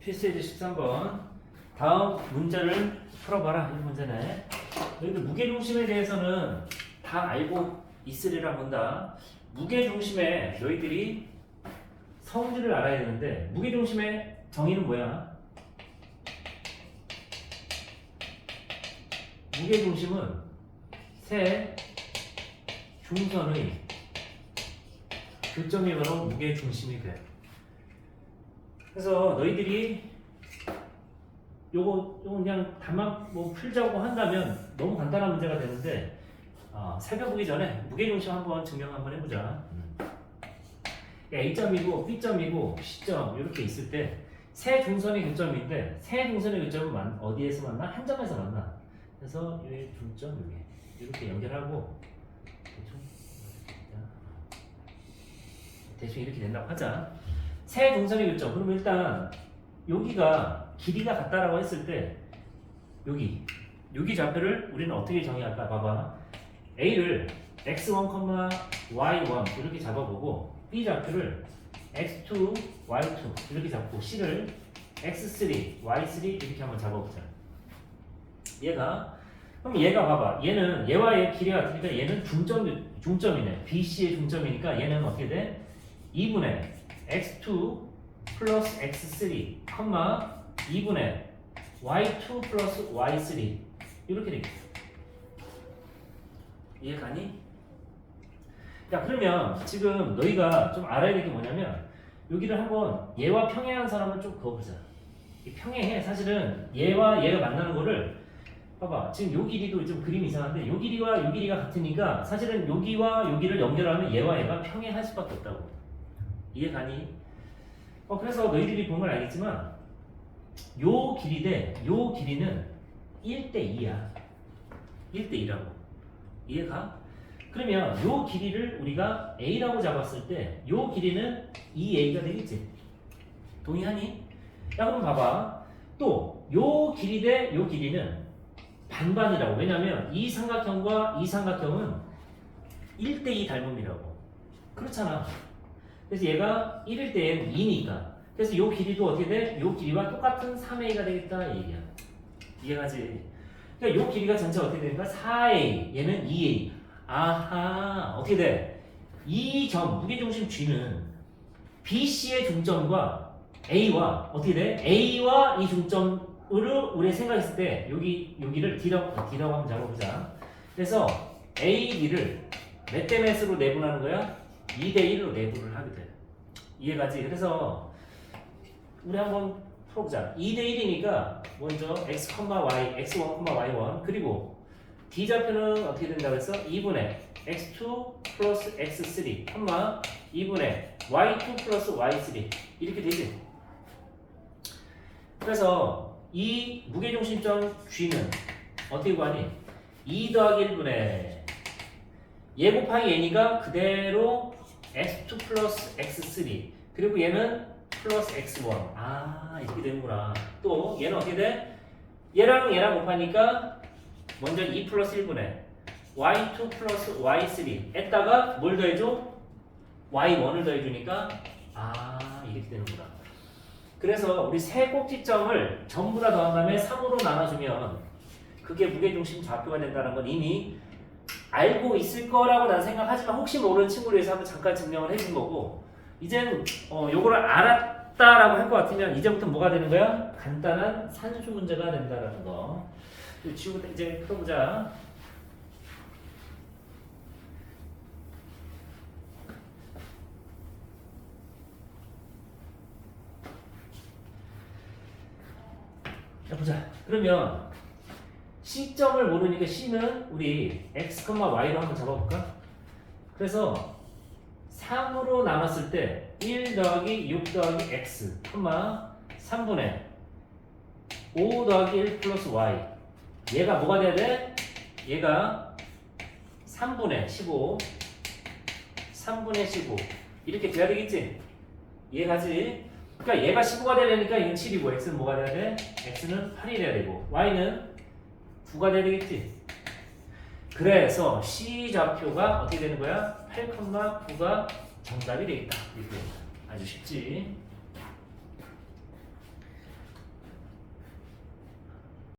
필수예제 13번. 다음 문제를 풀어봐라. 이 문제네. 너희들 무게중심에 대해서는 다 알고 있으리라 본다. 무게중심에 너희들이 성질을 알아야 되는데 무게중심의 정의는 뭐야? 무게중심은 새 중선의 교점이 바로 무게중심이 돼. 그래서 너희들이 요거 요거 그냥 다만 뭐 풀자고 한다면 너무 간단한 문제가 되는데 어, 살펴보기 전에 무게중심 한번 증명 한번 해보자. 음. A점이고 B점이고 C점 이렇게 있을 때세 중선의 교점인데 세 중선의 교점은 만- 어디에서 만나? 한 점에서 만나. 그래서 이 중점 여기 이렇게 연결하고 대충 대충 이렇게 된다고 하자. 세 중선의 교점. 그러면 일단 여기가 길이가 같다라고 했을 때 여기 여기 좌표를 우리는 어떻게 정의할까? 봐봐. A를 x1, y1 이렇게 잡아보고 B 좌표를 x2, y2 이렇게 잡고 C를 x3, y3 이렇게 한번 잡아보자. 얘가 그럼 얘가 봐봐. 얘는 얘와 얘 길이가 같으니까 얘는 중점 중점이네. BC의 중점이니까 얘는 어떻게 돼? 2분의 x2 플러스 x3, 컴마 2분의 y2 플러스 y3 이렇게 되겠다. 이해가니? 야 그러면 지금 너희가 좀 알아야 될 게 뭐냐면 여기를 한번 얘와 평행한 사람을 좀 그어보자. 이 평행해 사실은 얘와 얘가 만나는 거를 봐봐 지금 요 길이도 좀 그림이 이상한데 요 길이와 요 길이가 같으니까 사실은 여기와 여기를 연결하면 얘와 얘가 평행할 수밖에 없다고. 이해가니? 어 그래서 너희들이 본건 알겠지만 요 길이 대 요 길이는 1대 2야. 1대 2라고. 이해가? 그러면 요 길이를 우리가 A라고 잡았을 때 요 길이는 2A가 되겠지. 동의하니? 야 그럼 봐봐. 또 요 길이 대 요 길이는 반반이라고. 왜냐면 이 삼각형과 이 삼각형은 1대2 닮음이라고. 그렇잖아. 그래서 얘가 1일 때는 2니까. 그래서 요 길이도 어떻게 돼? 요 길이와 똑같은 3A가 되겠다 이 얘기야. 이해가지? 그러니까 요 길이가 전체 어떻게 되니까 4A, 얘는 2A. 아하, 어떻게 돼? 이 점, 무게중심 G는 BC의 중점과 A와 어떻게 돼? A와 이 중점으로 우리 생각했을 때 여기 여기를 D라고 D라고 한번 잡아보자. 그래서 A, B를 몇 대 몇으로 내분하는 거야? 2대 1로 내분을 하게 돼. 이해가지? 그래서 우리 한번 풀어보자. 2대 1이니까 먼저 x, y, x1, y1 그리고 d 좌표는 어떻게 된다고 했어? 2분의 x2 플러스 x3, 2분의 y2 플러스 y3 이렇게 되지. 그래서 이 무게중심점 G는 어떻게 구하니? 2 더하기 1분의 얘 곱하기 n이가 그대로 x2 플러스 x3 그리고 얘는 플러스 x1 아 이렇게 되는구나. 또 얘는 어떻게 돼? 얘랑 얘랑 곱하니까 먼저 2 플러스 1분의 y2 플러스 y3 에다가 뭘 더해줘? y1을 더해주니까 아 이렇게 되는구나. 그래서 우리 세 꼭지점을 전부 다 더한 다음에 3으로 나눠주면 그게 무게중심 좌표가 된다는 건 이미 알고 있을 거라고 난 생각하지만 혹시 모르는 친구를 위해서 한번 잠깐 증명을 해준 거고 이젠 어, 요거를 알았다라고 할 것 같으면 이제부터 뭐가 되는 거야? 간단한 산수 문제가 된다라는 거. 지우고 이제 풀어보자. 자 보자. 그러면 C점을 모르니까 C는 우리 x, y로 한번 잡아볼까? 그래서 3으로 나눴을 때 1 더하기 6 더하기 x, 3분의 5 더하기 1 플러스 y 얘가 뭐가 돼야 돼? 얘가 3분의 15 3분의 15 이렇게 돼야 되겠지? 이해가지? 그러니까 얘가 15가 되려니까 얘는 7이고 x는 뭐가 돼야 돼? x는 8이 돼야 되고 y는 9가 돼야 되겠지? 그래서 C 좌표가 어떻게 되는 거야? 8,9가 정답이 되겠다. 이렇게 아주 쉽지?